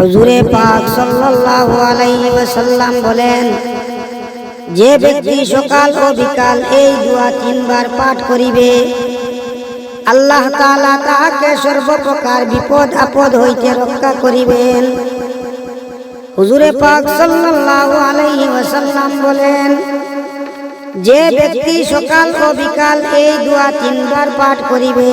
হুজুরে পাক সাল্লাল্লাহু আলাইহি ওয়াসাল্লাম বলেন, যে ব্যক্তি সকাল ও বিকাল এই দোয়া তিনবার পাঠ করিবে, আল্লাহ তাআলা তাহাকে সর্বপ্রকার বিপদ, আপদ হইতে রক্ষা করিবেন। হুজুরে পাক সাল্লাল্লাহু আলাইহি ওয়াসাল্লাম বলেন, যে ব্যক্তি সকাল ও বিকাল এই দোয়া তিনবার পাঠ করিবে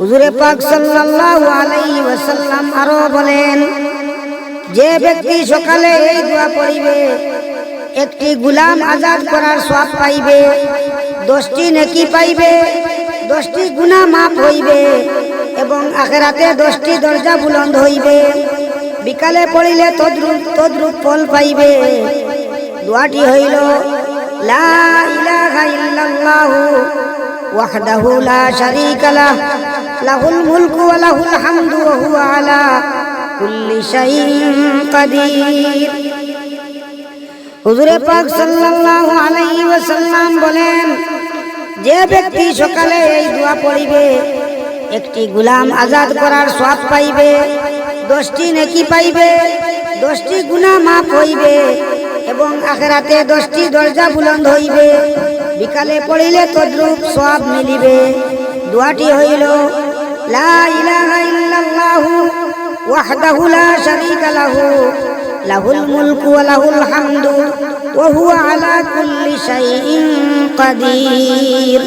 হুজুরে পাক সাল্লাল্লাহু আলাইহি ওয়াসাল্লাম আরও বলেন, যে ব্যক্তি সকালে এই দোয়া পড়িবে, একটি গুলাম আজাদ করার সওয়াব পাইবে, দশটি নেকি পাইবে, দশটি গুনাহ মাফ হইবে এবং আখেরাতে দশটি দরজা বুলন্দ হইবে। বিকালে পড়িলে তদ্রুপ তদ্রুপ ফল পাইবে। দোয়াটি হইল, লা ইলাহা وحده لا شريك له له الملك وله الحمد وهو على كل شيء قدير হুজুরে পাক সাল্লাল্লাহু আলাইহি ওয়াসাল্লাম বলেন যে ব্যক্তি সকালে এই দোয়া পড়িবে একটি গোলাম আজাদ করার সওয়াব পাইবে দশটি নেকি পাইবে দশটি গুনাহ মাফ হইবে এবং আখেরাতে দশটি দরজা বুলন্দ হইবে বিকালে পড়িলে তদ্রুপ সব মিলিবে। দোয়াটি হইল, লা ইলাহা ইল্লাল্লাহু ওয়াহদাহু লা শারীকা লাহু, লাহুল মুলকু ওয়া লাহুল হামদু, ওয়া হুয়া আলা কুল্লি শাইইন কাদির।